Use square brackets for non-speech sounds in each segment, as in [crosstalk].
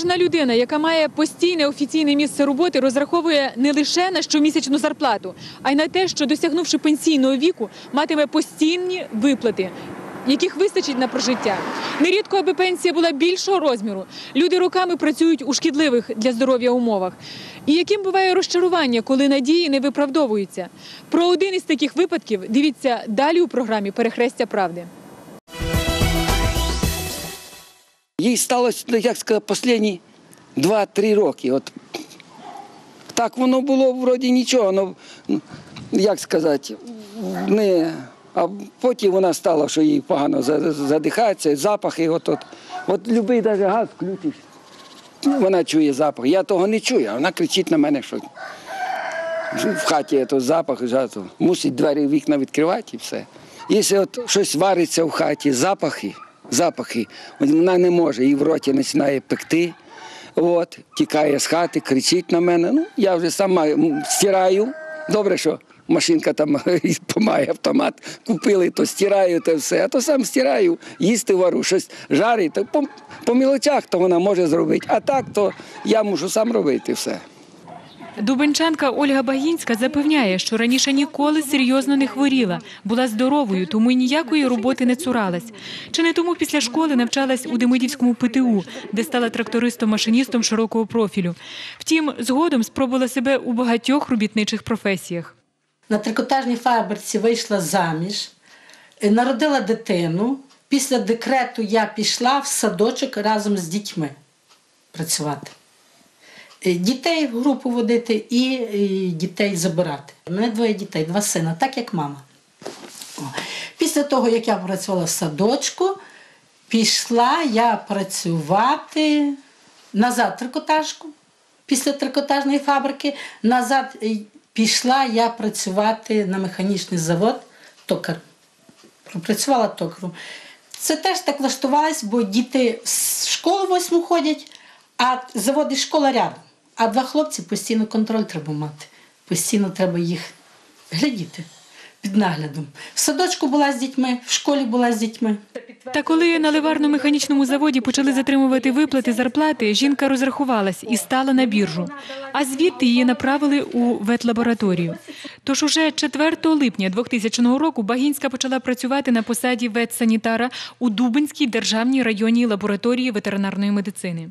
Кожна людина, яка має постійне офіційне місце роботи, розраховує не лише на щомісячну зарплату, а й на те, що досягнувши пенсійного віку, матиме постійні виплати. Яких вистачить на прожиття. Нерідко, аби пенсія була більшого розміру. Люди роками працюють у шкідливих для здоров'я умовах. І яким буває розчарування, коли надії не виправдовуються? Про один із таких випадків дивіться далі у програмі Перехрестя правди. Їй сталося, ну, як сказати, останні 2-3 роки. От так воно було вроді нічого, ну, ну, як сказати, не. А потім вона стала, що їй погано задихається, запахи. От, от. от любий навіть газ включиш, вона чує запах. Я того не чую, а вона кричить на мене, що в хаті то запах, мусить двері вікна відкривати і все. Якщо щось вариться в хаті, запахи, запахи, вона не може, її в роті починає пекти, от, тікає з хати, кричить на мене. Ну, я вже сама стираю. Добре, що машинка там [laughs] помає автомат, купили, то стираю, то все, а то сам стираю, їсти вару, щось жарить, то по, по мілочах то вона може зробити. А так, то я мушу сам робити все. Дубенчанка Ольга Багінська запевняє, що раніше ніколи серйозно не хворіла, була здоровою, тому й ніякої роботи не цуралась. Чи не тому після школи навчалась у Демидівському ПТУ, де стала трактористом-машиністом широкого профілю. Втім, згодом спробувала себе у багатьох робітничих професіях. На трикотажній фабриці вийшла заміж, е, народила дитину. Після декрету я пішла в садочок разом з дітьми працювати. Е, Дітей в групу водити і е, дітей забирати. У мене двоє дітей, два сина, так як мама. Після того, як я працювала в садочку, пішла я працювати назад в трикотажку. Після трикотажної фабрики назад е, пішла я працювати на механічний завод токар. Пропрацювала токаром. Це теж так влаштувалось, бо діти в школу восьму ходять, а завод і школа рядом. А два хлопці постійно контроль треба мати. Постійно треба їх глядіти під наглядом. В садочку була з дітьми, в школі була з дітьми. Та коли на ливарно-механічному заводі почали затримувати виплати зарплати, жінка розрахувалась і стала на біржу. А звідти її направили у ветлабораторію. Тож уже 4 липня 2000 року Багінська почала працювати на посаді ветсанітара у Дубинській державній районній лабораторії ветеринарної медицини.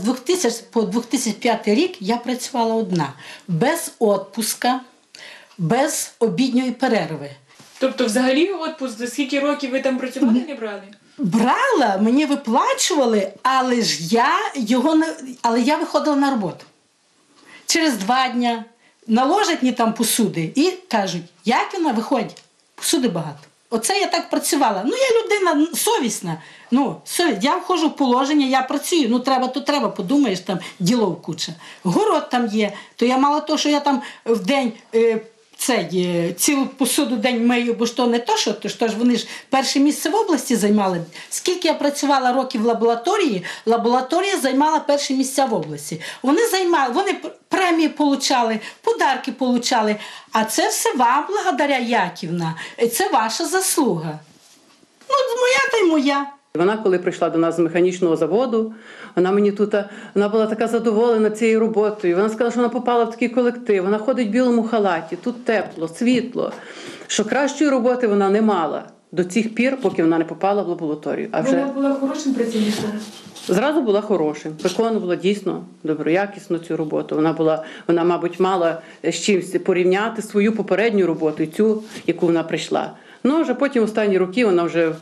З 2000 по 2005 рік я працювала одна, без відпуска, без обідньої перерви. Тобто, взагалі, отпуск за скільки років ви там працювати не брали? Брала, мені виплачували, але ж я його не але я виходила на роботу. Через два дні наложать мені там посуди і кажуть, як вона виходить? Посуди багато. Оце я так працювала. Ну, я людина совісна. Ну, совість. Я входжу в положення, я працюю. Ну, треба, то треба, подумаєш, там діло куча. Город там є, то я мало того, що я там в день. Е, цей, е, цілу посуду день мию, бо ж то не то, що то, ж то ж вони ж перше місце в області займали. Скільки я працювала років в лабораторії, лабораторія займала перші місця в області. Вони займали, вони премії получали, подарки получали. А це все вам, благодаря Яківна. Це ваша заслуга. Ну, моя та й моя. Вона, коли прийшла до нас з механічного заводу, вона мені тут вона була така задоволена цією роботою. Вона сказала, що вона попала в такий колектив. Вона ходить в білому халаті, тут тепло, світло. Що кращої роботи вона не мала до цих пір, поки вона не попала в лабораторію. А вже була хорошим працівником. зразу була хорошим, виконувала дійсно доброякісно цю роботу. Вона була, вона, мабуть, мала з чимось порівняти свою попередню роботу, і цю, яку вона прийшла. Ну а вже потім останні роки вона вже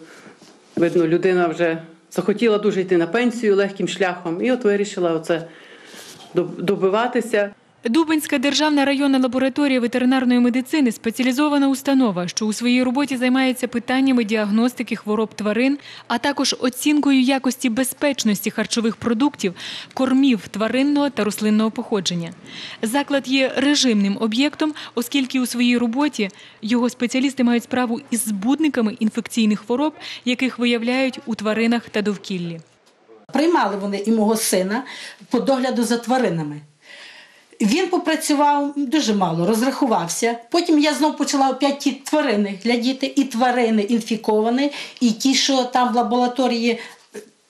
видно, людина вже захотіла дуже йти на пенсію легким шляхом, і от вирішила оце доб- добиватися. Дубинська державна районна лабораторія ветеринарної медицини спеціалізована установа, що у своїй роботі займається питаннями діагностики хвороб тварин, а також оцінкою якості безпечності харчових продуктів, кормів тваринного та рослинного походження. Заклад є режимним об'єктом, оскільки у своїй роботі його спеціалісти мають справу із збудниками інфекційних хвороб, яких виявляють у тваринах та довкіллі. Приймали вони і мого сина по догляду за тваринами. Він попрацював дуже мало, розрахувався. Потім я знов почала опять ті тварини глядіти, і тварини інфіковані, і ті, що там в лабораторії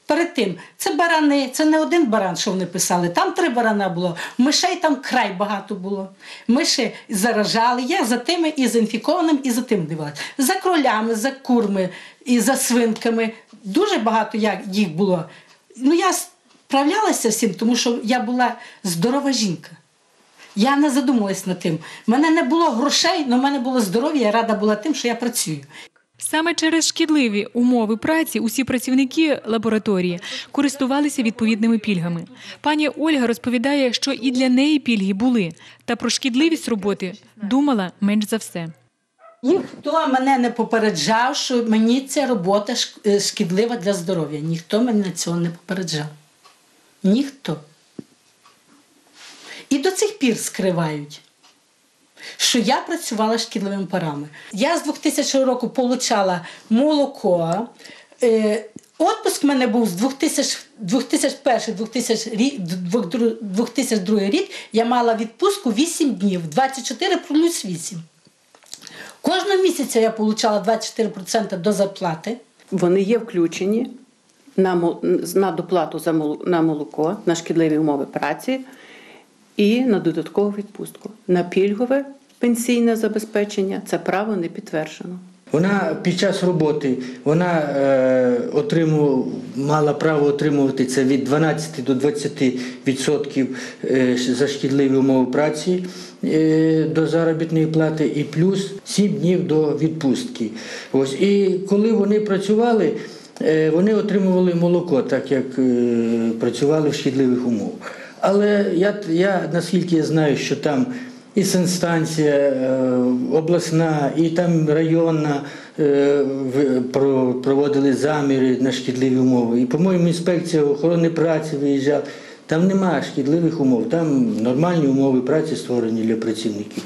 перед тим це барани, це не один баран, що вони писали. Там три барана було. Мишей там край багато було. Миші заражали. Я за тими і за інфікованим, і за тим дивилася. За кролями, за курми і за свинками. Дуже багато їх було. Ну я справлялася цим, тому що я була здорова жінка. Я не задумалась над тим. У мене не було грошей, але в мене було здоров'я, я рада була тим, що я працюю. Саме через шкідливі умови праці усі працівники лабораторії користувалися відповідними пільгами. Пані Ольга розповідає, що і для неї пільги були, та про шкідливість роботи думала менш за все. Ніхто мене не попереджав, що мені ця робота е, шкідлива для здоров'я. Ніхто мене цього не попереджав. Ніхто. І до цих пір скривають, що я працювала шкідливими парами. Я з 2000 року отримала молоко. Е, Отпуск в мене був з 2001 2000 рік- 2002 рік. Я мала відпустку 8 днів, 24 плюс 8. Кожного місяця я отримала 24% до зарплати. Вони є включені на, на доплату за на молоко, на шкідливі умови праці і на додаткову відпустку. На пільгове пенсійне забезпечення це право не підтверджено. Вона під час роботи вона е, отримувала, мала право отримувати це від 12 до 20 відсотків е, за шкідливі умови праці е, до заробітної плати, і плюс 7 днів до відпустки. Ось і коли вони працювали, е, вони отримували молоко, так як е, працювали в шкідливих умовах. Але я, я наскільки я знаю, що там і санстанція е, обласна, і там районна е, в- про- проводили заміри на шкідливі умови. І, по-моєму, інспекція охорони праці виїжджала. Там немає шкідливих умов, там нормальні умови праці створені для працівників.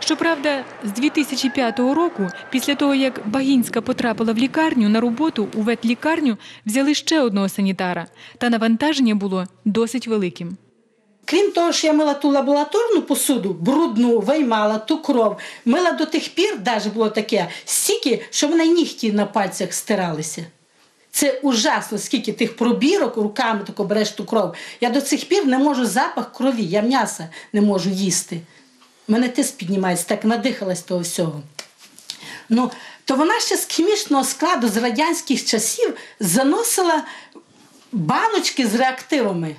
Щоправда, з 2005 року, після того як Багінська потрапила в лікарню на роботу у ветлікарню, взяли ще одного санітара, та навантаження було досить великим. Крім того, що я мила ту лабораторну посуду, брудну, виймала ту кров, мила до тих пір, навіть було таке, стільки, що в мене нігті на пальцях стиралися. Це ужасно, скільки тих пробірок руками тако береш ту кров. Я до цих пір не можу запах крові, я м'яса не можу їсти. Мене тиск піднімається, так надихалась того всього. Ну, то вона ще з хімічного складу з радянських часів заносила баночки з реактивами.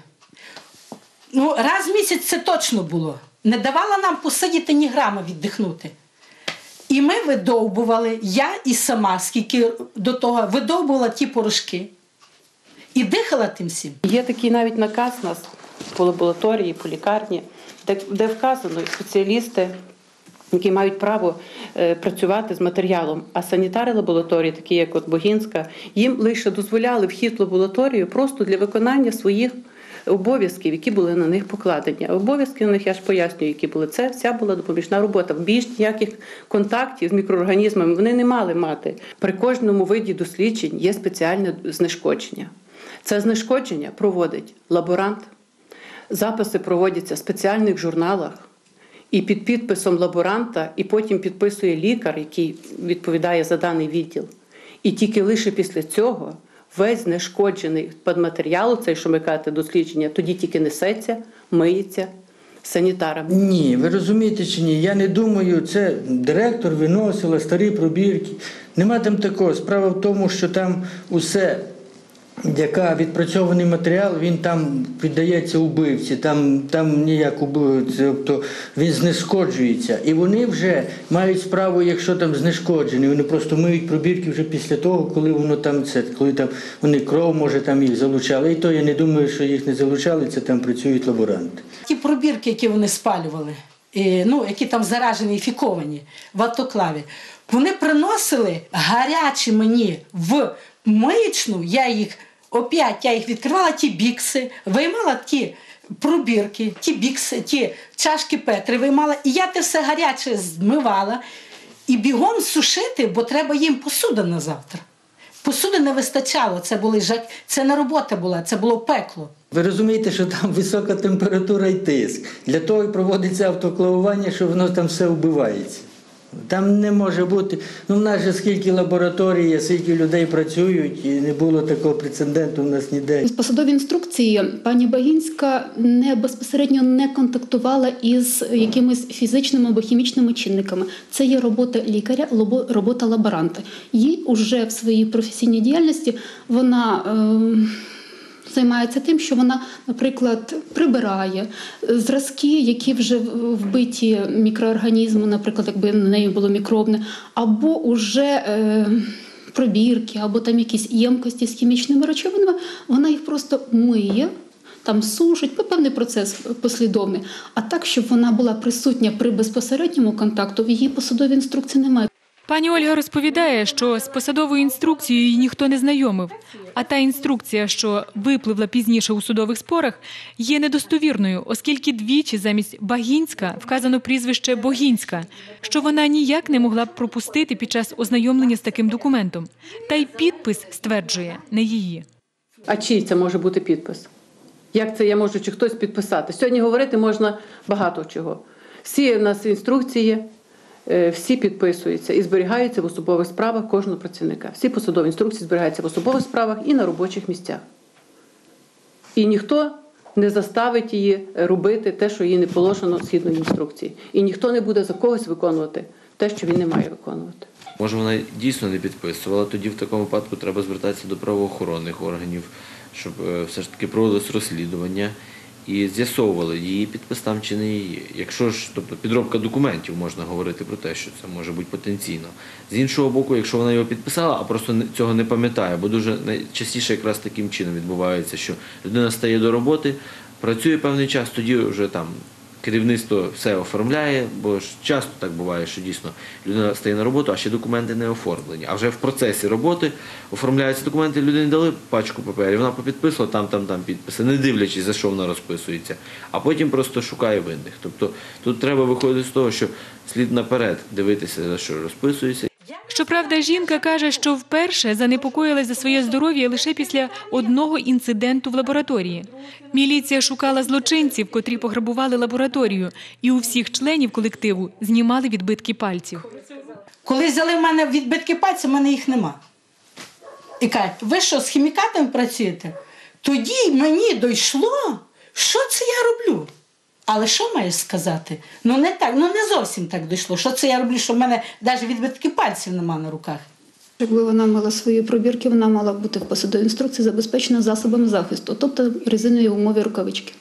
Ну, раз в місяць це точно було. Не давала нам посидіти ні грама віддихнути. І ми видовбували, я і сама, скільки до того, видовбувала ті порошки. І дихала тим всім. Є такий навіть наказ у нас по лабораторії, по лікарні, де, де вказано спеціалісти, які мають право е, працювати з матеріалом. А санітари лабораторії, такі як от Богінська, їм лише дозволяли вхід в лабораторію просто для виконання своїх обов'язків, які були на них покладені. Обов'язки на них я ж пояснюю, які були. Це вся була допоміжна робота. Більш ніяких контактів з мікроорганізмами вони не мали мати. При кожному виді досліджень є спеціальне знешкодження. Це знешкодження проводить лаборант. Записи проводяться в спеціальних журналах. І під підписом лаборанта, і потім підписує лікар, який відповідає за даний відділ. І тільки лише після цього весь знешкоджений матеріал, цей, що ми кажете, дослідження, тоді тільки несеться, миється санітарами. Ні, ви розумієте чи ні? Я не думаю, це директор виносила старі пробірки. Нема там такого. Справа в тому, що там усе, яка відпрацьований матеріал, він там віддається убивці, там, там ніяк убивці, тобто він знешкоджується. І вони вже мають справу, якщо там знешкоджений, вони просто миють пробірки вже після того, коли воно там це, коли там вони кров, може, там їх залучали. І то я не думаю, що їх не залучали, це там працюють лаборанти. Ті пробірки, які вони спалювали, і, ну, які там заражені фіковані в автоклаві, вони приносили гарячі мені в миючну, я їх опять я їх відкривала, ті бікси, виймала ті пробірки, ті бікси, ті чашки Петри виймала, і я те все гаряче змивала і бігом сушити, бо треба їм посуда на завтра. Посуди не вистачало, це були жак... це не робота була, це було пекло. Ви розумієте, що там висока температура і тиск. Для того і проводиться автоклавування, що воно там все вбивається. Там не може бути. Ну, в нас же скільки лабораторій, є, скільки людей працюють, і не було такого прецеденту в нас ніде. З посадові інструкції пані Багінська не безпосередньо не контактувала із якимись фізичними або хімічними чинниками. Це є робота лікаря, робота лаборанта. Їй уже в своїй професійній діяльності вона. ем, Займається тим, що вона, наприклад, прибирає е, зразки, які вже вбиті мікроорганізми, наприклад, якби на неї було мікробне, або уже е, пробірки, або там якісь ємкості з хімічними речовинами, вона їх просто миє. Там сушить, ну, певний процес послідовний. А так, щоб вона була присутня при безпосередньому контакту, в її посадовій інструкції немає. Пані Ольга розповідає, що з посадовою інструкцією її ніхто не знайомив. А та інструкція, що випливла пізніше у судових спорах, є недостовірною, оскільки двічі замість Багінська вказано прізвище Богінська, що вона ніяк не могла б пропустити під час ознайомлення з таким документом. Та й підпис стверджує не її. А чий це може бути підпис? Як це я можу чи хтось підписати? Сьогодні говорити можна багато чого. Всі в нас інструкції, всі підписуються і зберігаються в особових справах кожного працівника. Всі посадові інструкції зберігаються в особових справах і на робочих місцях. І ніхто не заставить її робити те, що їй не положено згідно інструкції. І ніхто не буде за когось виконувати те, що він не має виконувати. Може, вона дійсно не підписувала. Тоді в такому випадку треба звертатися до правоохоронних органів, щоб е, все ж таки проводилось розслідування і з'ясовували, її підпис там чи не її. Якщо ж, тобто підробка документів, можна говорити про те, що це може бути потенційно. З іншого боку, якщо вона його підписала, а просто цього не пам'ятає, бо дуже найчастіше якраз таким чином відбувається, що людина стає до роботи, працює певний час, тоді вже там керівництво все оформляє, бо ж часто так буває, що дійсно людина стає на роботу, а ще документи не оформлені. А вже в процесі роботи оформляються документи, людині дали пачку паперів, вона попідписувала там, там, там підписи, не дивлячись, за що вона розписується, а потім просто шукає винних. Тобто тут треба виходити з того, що слід наперед дивитися, за що розписується, Щоправда, жінка каже, що вперше занепокоїлась за своє здоров'я лише після одного інциденту в лабораторії. Міліція шукала злочинців, котрі пограбували лабораторію, і у всіх членів колективу знімали відбитки пальців. Коли взяли в мене відбитки пальців, в мене їх нема. І кажуть, ви що, з хімікатами працюєте? Тоді мені дійшло, що це я роблю. Але що маєш сказати? Ну не так, ну не зовсім так дійшло. Що це я роблю, що в мене навіть відбитки пальців нема на руках. Якби вона мала свої пробірки, вона мала бути в посадовій інструкції забезпечена засобами захисту, тобто резинові умові рукавички.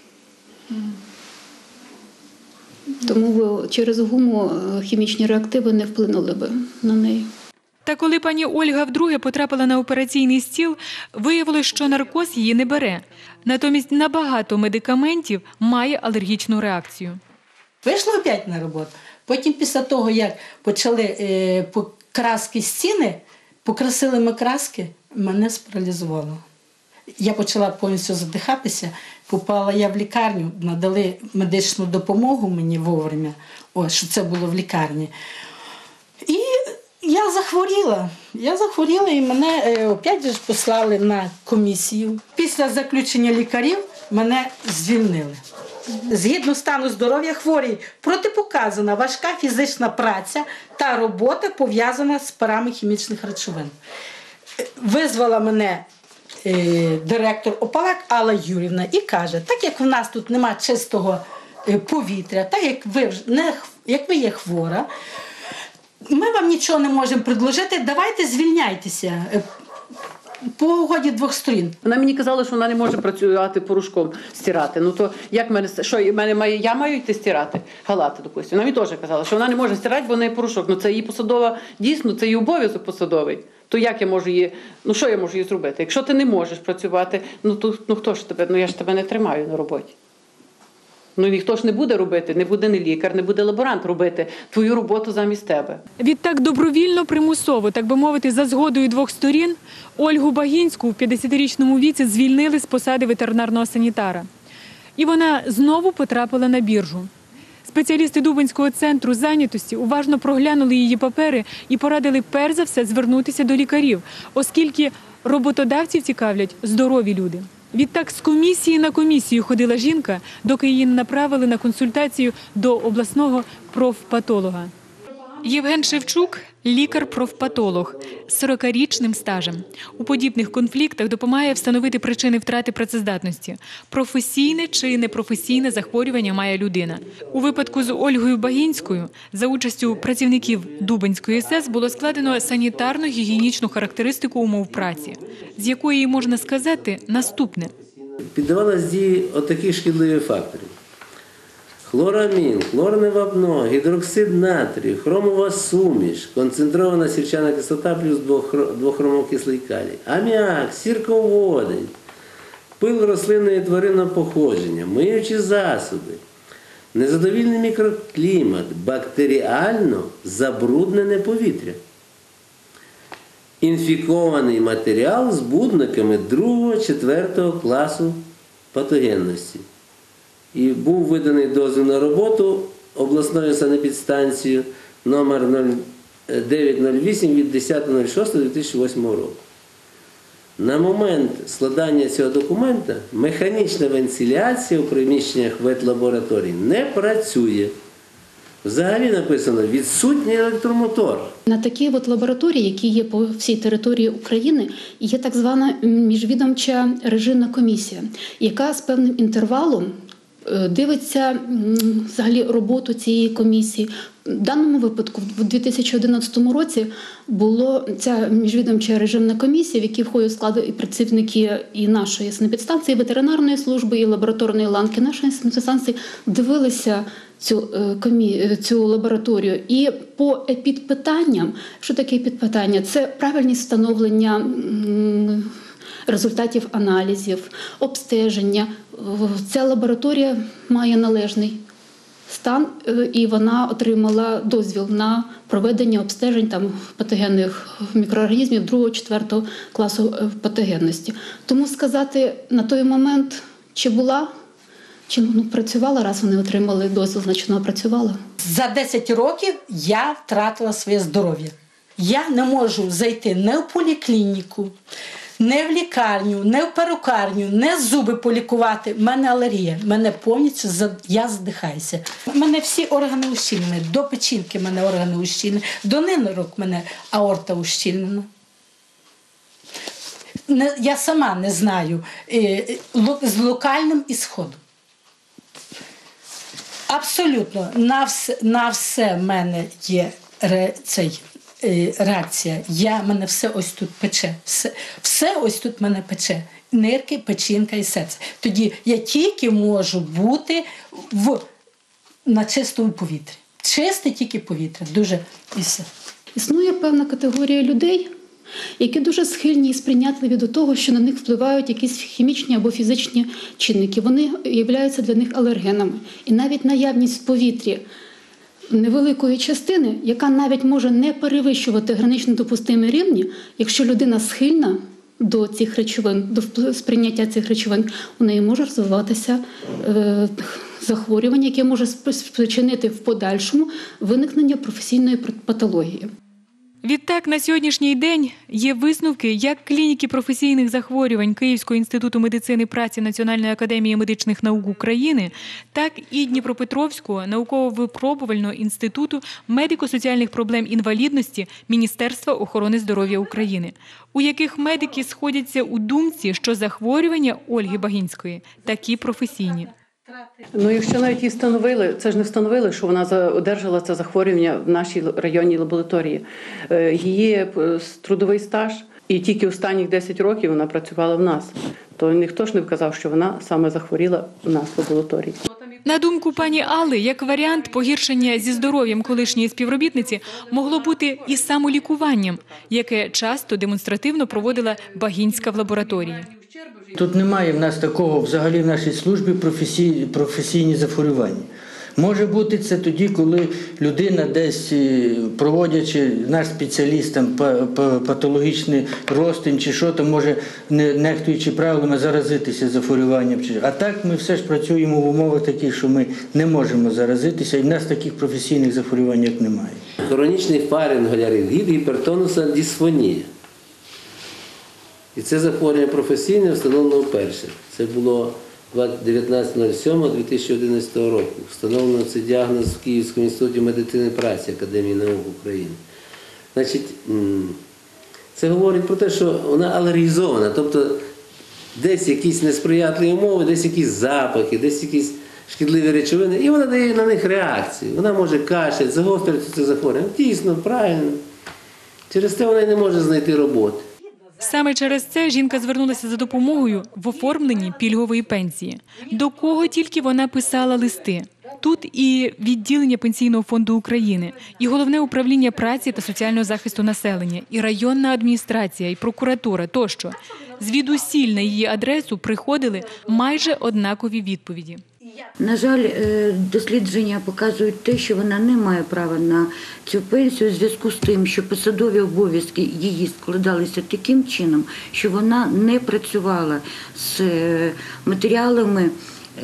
Тому через гуму е, хімічні реактиви не вплинули би на неї. Та коли пані Ольга вдруге потрапила на операційний стіл, виявилось, що наркоз її не бере. Натомість на багато медикаментів має алергічну реакцію. Вийшла опять на роботу. Потім, після того, як почали е, покраски стіни, покрасили ми краски, мене спаралізувало. Я почала повністю задихатися, попала я в лікарню, надали медичну допомогу мені вовремя, о, що це було в лікарні. Я захворіла. Я захворіла і мене е, опять же послали на комісію. Після заключення лікарів мене звільнили. Згідно стану здоров'я хворій протипоказана важка фізична праця та робота пов'язана з парами хімічних речовин. Визвала мене е, директор Опалак Алла Юрівна і каже: так як в нас тут нема чистого е, повітря, так як ви не як ви є хвора, ми вам нічого не можемо предложити, давайте звільняйтеся е, по угоді двох сторін. Вона мені казала, що вона не може працювати порошком стирати. Ну то як мене що мене має, я маю йти стирати халати, допустимо. Вона мені теж казала, що вона не може стирати, бо в неї. Ну це її посадова, дійсно, це її обов'язок посадовий. То як я можу її, ну що я можу її зробити? Якщо ти не можеш працювати, ну то ну хто ж тебе? Ну я ж тебе не тримаю на роботі. Ну ніхто ж не буде робити, не буде не лікар, не буде лаборант робити твою роботу замість тебе. Відтак добровільно примусово, так би мовити, за згодою двох сторін, Ольгу Багінську в 50-річному віці звільнили з посади ветеринарного санітара. І вона знову потрапила на біржу. Спеціалісти Дубинського центру зайнятості уважно проглянули її папери і порадили перш за все звернутися до лікарів, оскільки роботодавців цікавлять здорові люди. Відтак з комісії на комісію ходила жінка, доки її направили на консультацію до обласного профпатолога. Євген Шевчук лікар-профпатолог з 40-річним стажем. У подібних конфліктах допомагає встановити причини втрати працездатності. Професійне чи непрофесійне захворювання має людина. У випадку з Ольгою Багінською за участю працівників Дубенської СЕС було складено санітарно-гігієнічну характеристику умов праці, з якої можна сказати наступне. піддавалась дії отаких шкідливих факторів. Хлорамін, хлорне вапно, гідроксид натрію, хромова суміш, концентрована сірчана кислота плюс двохро- двохромокислий калій, аміак, сірководень, пил рослинної і тваринного походження, миючі засоби, незадовільний мікроклімат, бактеріально забруднене повітря. Інфікований матеріал з будниками 2-4 класу патогенності. І був виданий дозвіл на роботу обласною санепідстанцією номер 0908 від 10.06.2008 року. На момент складання цього документа механічна вентиляція у приміщеннях ветлабораторій не працює. Взагалі написано відсутній електромотор. На такій от лабораторії, які є по всій території України, є так звана міжвідомча режимна комісія, яка з певним інтервалом е, дивиться взагалі роботу цієї комісії. В даному випадку, в 2011 році, було ця міжвідомча режимна комісія, в якій входять складу і працівники і нашої санепідстанції, і ветеринарної служби, і лабораторної ланки нашої санепідстанції дивилися цю е, комі... е, цю лабораторію. І по епідпитанням, що таке епідпитання? Це правильність встановлення результатів аналізів, обстеження. Ця лабораторія має належний стан, е, і вона отримала дозвіл на проведення обстежень там патогенних мікроорганізмів 2-4 класу е, патогенності. Тому сказати на той момент, чи була, чи ну, працювала, раз вони отримали дозвіл, значить вона працювала. За 10 років я втратила своє здоров'я. Я не можу зайти не в поліклініку, не в лікарню, не в перукарню, не зуби полікувати. У мене алергія. Мене повністю я задихаюся. У мене всі органи ущільнені. До печінки мене органи ущільнені, до нинорок мене аорта ущільнена. Не, я сама не знаю е, ло- з локальним ісходом. Абсолютно на все, на все в мене є цей, е, реакція. Я, мене все ось тут пече. Все, все ось тут мене пече. Нирки, печінка і серце. Тоді я тільки можу бути в, на чистому повітрі. Чисте тільки повітря. Дуже і все. Існує певна категорія людей, які дуже схильні і сприйнятливі до того, що на них впливають якісь хімічні або фізичні чинники. Вони являються для них алергенами. І навіть наявність в повітрі невеликої частини, яка навіть може не перевищувати гранично допустимі рівні, якщо людина схильна до цих речовин, до сприйняття цих речовин, у неї може розвиватися е, захворювання, яке може спричинити в подальшому виникнення професійної патології. Відтак, на сьогоднішній день є висновки як клініки професійних захворювань Київського інституту медицини праці Національної академії медичних наук України, так і Дніпропетровського науково-випробувального інституту медико-соціальних проблем інвалідності Міністерства охорони здоров'я України, у яких медики сходяться у думці, що захворювання Ольги Багінської такі професійні. Ну, якщо навіть її встановили, це ж не встановили, що вона одержала це захворювання в нашій районній лабораторії. Е, Її е, трудовий стаж, і тільки останніх 10 років вона працювала в нас. То ніхто ж не вказав, що вона саме захворіла в нас в лабораторії. На думку пані Алли, як варіант погіршення зі здоров'ям колишньої співробітниці могло бути і самолікуванням, яке часто демонстративно проводила Багінська в лабораторії. Тут немає в нас такого взагалі в нашій службі професій, професійні захворювання. Може бути це тоді, коли людина десь е, проводячи наш спеціаліст там па- па- патологічний розтин чи що, то може не нехтуючи правилами заразитися захворюванням. А так ми все ж працюємо в умовах таких, що ми не можемо заразитися, і в нас таких професійних захворювань як немає. Хронічний фаринголярит, гіпертонуса дисфонія. І це захворювання професійне встановлено вперше. Це було 19.07.2011 року. Встановлено цей діагноз в Київському інституті медицини праці Академії наук України. Значить, це говорить про те, що вона алергізована, тобто десь якісь несприятливі умови, десь якісь запахи, десь якісь шкідливі речовини, і вона дає на них реакцію. Вона може кашель, загострюється це захворювання. Дійсно, правильно. Через те вона й не може знайти роботи. Саме через це жінка звернулася за допомогою в оформленні пільгової пенсії. До кого тільки вона писала листи. Тут і відділення Пенсійного фонду України, і головне управління праці та соціального захисту населення, і районна адміністрація, і прокуратура тощо. Звідусіль на її адресу приходили майже однакові відповіді. На жаль, е, дослідження показують те, що вона не має права на цю пенсію у зв'язку з тим, що посадові обов'язки її складалися таким чином, що вона не працювала з е, матеріалами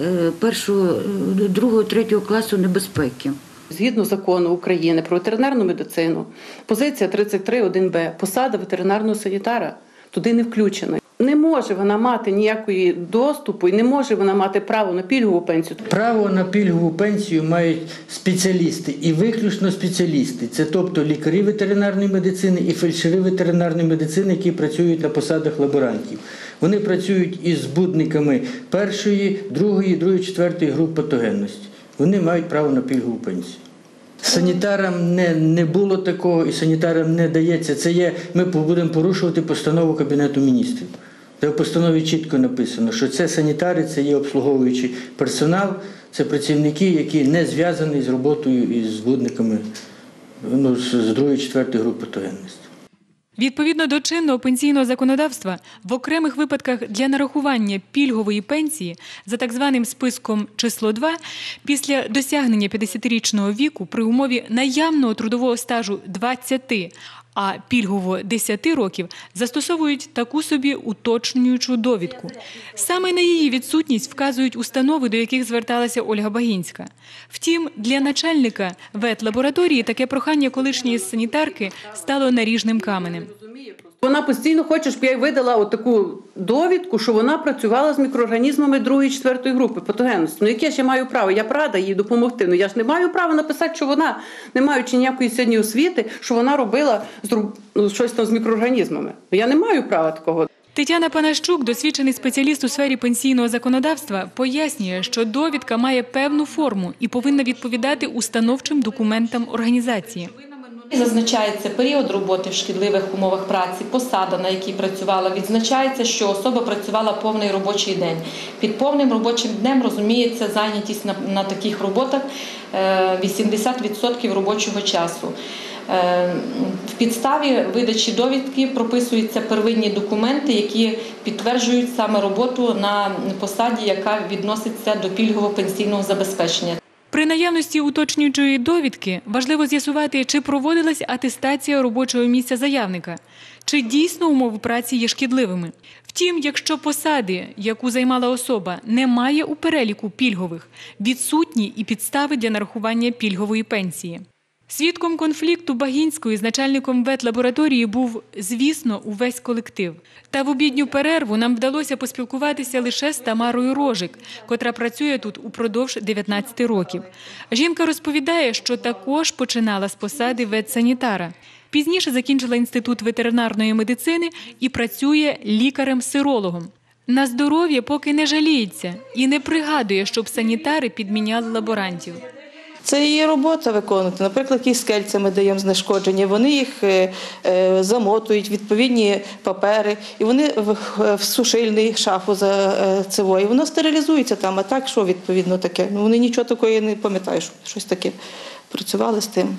е, першого, другого, третього класу небезпеки. Згідно закону України про ветеринарну медицину, позиція 33.1б, посада ветеринарного санітара туди не включена. Не може вона мати ніякої доступу і не може вона мати право на пільгову пенсію. Право на пільгову пенсію мають спеціалісти і виключно спеціалісти. Це тобто лікарі ветеринарної медицини і фельдшери ветеринарної медицини, які працюють на посадах лаборантів. Вони працюють із збудниками першої, другої, другої, четвертої груп патогенності. Вони мають право на пільгову пенсію. Санітарам не, не було такого і санітарам не дається. Це є, ми будемо порушувати постанову Кабінету міністрів. Де в постанові чітко написано, що це санітари, це є обслуговуючий персонал, це працівники, які не зв'язані з роботою із збудниками ну, з, з другої, четвертої групи патогенності. Відповідно до чинного пенсійного законодавства, в окремих випадках для нарахування пільгової пенсії за так званим списком число 2 після досягнення 50-річного віку при умові наявного трудового стажу 20, а пільгово 10 років застосовують таку собі уточнюючу довідку. Саме на її відсутність вказують установи, до яких зверталася Ольга Багінська. Втім, для начальника ветлабораторії таке прохання колишньої санітарки стало наріжним каменем. Вона постійно хоче, щоб я їй видала от таку довідку, що вона працювала з мікроорганізмами другої, четвертої групи патогенності. Ну яке ж я маю право? Я б рада їй допомогти. Ну я ж не маю права написати, що вона, не маючи ніякої сьогодні освіти, що вона робила ну, щось там з мікроорганізмами. Ну, Я не маю права такого. Тетяна Панащук, досвідчений спеціаліст у сфері пенсійного законодавства, пояснює, що довідка має певну форму і повинна відповідати установчим документам організації. Зазначається період роботи в шкідливих умовах праці, посада, на якій працювала. Відзначається, що особа працювала повний робочий день. Під повним робочим днем розуміється зайнятість на, на таких роботах е, 80% робочого часу. Е, В підставі видачі довідки прописуються первинні документи, які підтверджують саме роботу на посаді, яка відноситься до пільгового пенсійного забезпечення. При наявності уточнюючої довідки важливо з'ясувати, чи проводилась атестація робочого місця заявника, чи дійсно умови праці є шкідливими. Втім, якщо посади, яку займала особа, немає у переліку пільгових, відсутні і підстави для нарахування пільгової пенсії. Свідком конфлікту Багінської з начальником ветлабораторії був, звісно, увесь колектив. Та в обідню перерву нам вдалося поспілкуватися лише з Тамарою Рожик, котра працює тут упродовж 19 років. Жінка розповідає, що також починала з посади ветсанітара. Пізніше закінчила інститут ветеринарної медицини і працює лікарем-сирологом. На здоров'я поки не жаліється і не пригадує, щоб санітари підміняли лаборантів. Це її робота виконувати. Наприклад, якісь скельця ми даємо знешкодження, вони їх е, е, замотують, відповідні папери, і вони в, в сушильний шафу за е, і воно стерилізується там. А так, що відповідно таке? Ну вони нічого такого не пам'ятають, що щось таке працювали з тим,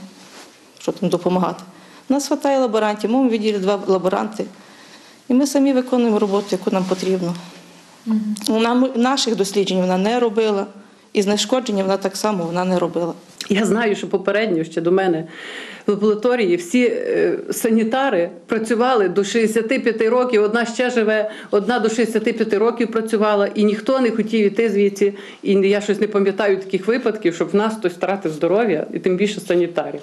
що там допомагати. У нас вистачає лаборантів, в відділі два лаборанти. І ми самі виконуємо роботу, яку нам потрібно. Вона наших досліджень вона не робила. І знешкодження вона так само вона не робила. Я знаю, що попередньо ще до мене в лабораторії всі е, санітари працювали до 65 років. Одна ще живе, одна до 65 років працювала, і ніхто не хотів іти звідси. І я щось не пам'ятаю таких випадків, щоб в нас хтось втратив здоров'я, і тим більше санітарів.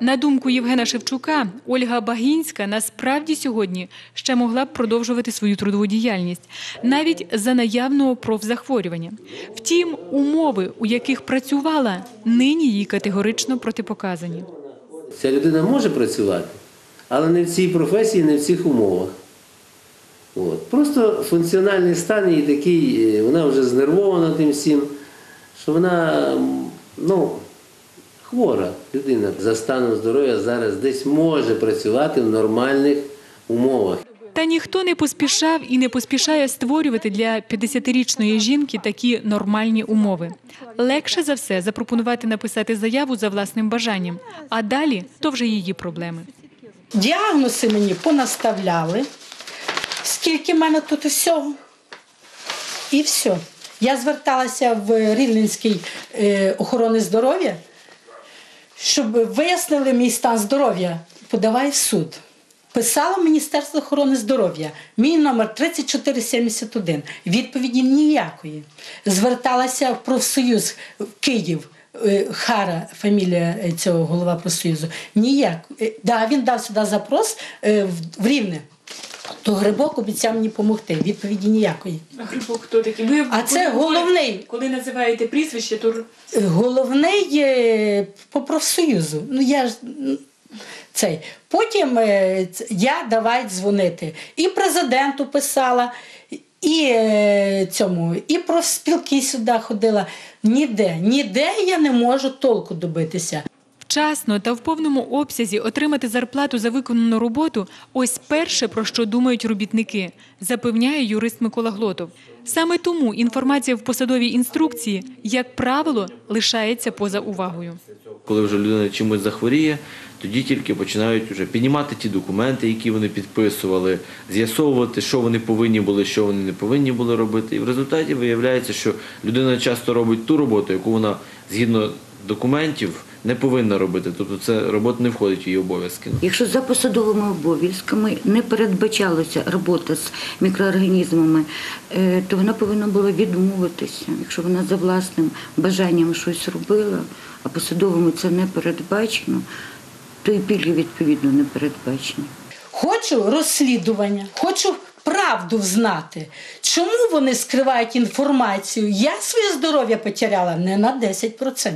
На думку Євгена Шевчука, Ольга Багінська насправді сьогодні ще могла б продовжувати свою трудову діяльність навіть за наявного профзахворювання. Втім, умови, у яких працювала, нині їй категорично протипоказані. Ця людина може працювати, але не в цій професії, не в цих умовах. От. Просто функціональний стан її такий, е, вона вже знервована тим всім, що вона ну, хвора людина за станом здоров'я зараз десь може працювати в нормальних умовах. Та ніхто не поспішав і не поспішає створювати для 50-річної жінки такі нормальні умови. Легше за все запропонувати написати заяву за власним бажанням, а далі то вже її проблеми. Діагнози мені понаставляли. Скільки в мене тут всього? І все. Я зверталася в Рівненський е, охорони здоров'я, щоб вияснили мій стан здоров'я. Подавай в суд. Писала Міністерство охорони здоров'я. Мій номер 3471. Відповіді ніякої. Зверталася в профсоюз в Київ. е, Хара, фамілія е, цього голова профсоюзу. Ніяк. Е, Да, він дав сюди запрос в Рівне. То Грибок обіцяв мені допомогти. Відповіді ніякої. А Грибок, хто такий? Ви А це головний. Коли називаєте прізвище, то Головний е, по профсоюзу. Ну я ж цей. Потім е, я давай дзвонити. І президенту писала, і е, цьому, і профспілки сюди ходила. Ніде, ніде я не можу толку добитися. Вчасно та в повному обсязі отримати зарплату за виконану роботу ось перше, про що думають робітники, запевняє юрист Микола Глотов. Саме тому інформація в посадовій інструкції, як правило, лишається поза увагою. Коли вже людина чимось захворіє, тоді тільки починають вже піднімати ті документи, які вони підписували, з'ясовувати, що вони повинні були, що вони не повинні були робити. І в результаті виявляється, що людина часто робить ту роботу, яку вона згідно документів не повинна робити. Тобто це робота не входить в її обов'язки. Якщо за посадовими обов'язками не передбачалася робота з мікроорганізмами, е, то вона повинна була відмовитися. Якщо вона за власним бажанням щось робила, а посадовими це не передбачено, то і пільги відповідно не передбачені. Хочу розслідування, хочу правду знати. Чому вони скривають інформацію? Я своє здоров'я потеряла не на 10%.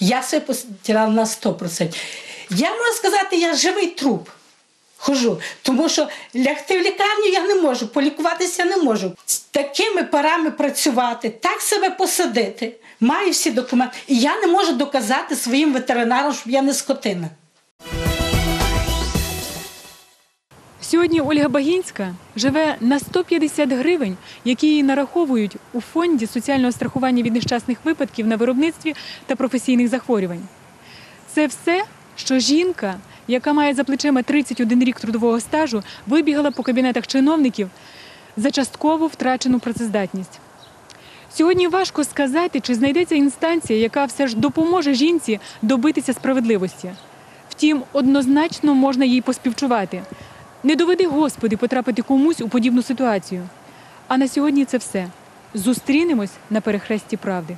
Я себе потеряла на 100%. Я можу сказати, я живий труп. Хожу, тому що лягти в лікарню я не можу, полікуватися не можу. З такими парами працювати, так себе посадити. Маю всі документи. І я не можу доказати своїм ветеринарам, що я не скотина. Сьогодні Ольга Багінська живе на 150 гривень, які їй нараховують у фонді соціального страхування від нещасних випадків на виробництві та професійних захворювань. Це все, що жінка, яка має за плечима 31 рік трудового стажу, вибігала по кабінетах чиновників за частково втрачену працездатність. Сьогодні важко сказати, чи знайдеться інстанція, яка все ж допоможе жінці добитися справедливості. Втім, однозначно можна їй поспівчувати. Не доведи, Господи, потрапити комусь у подібну ситуацію. А на сьогодні це все. Зустрінемось на перехресті правди.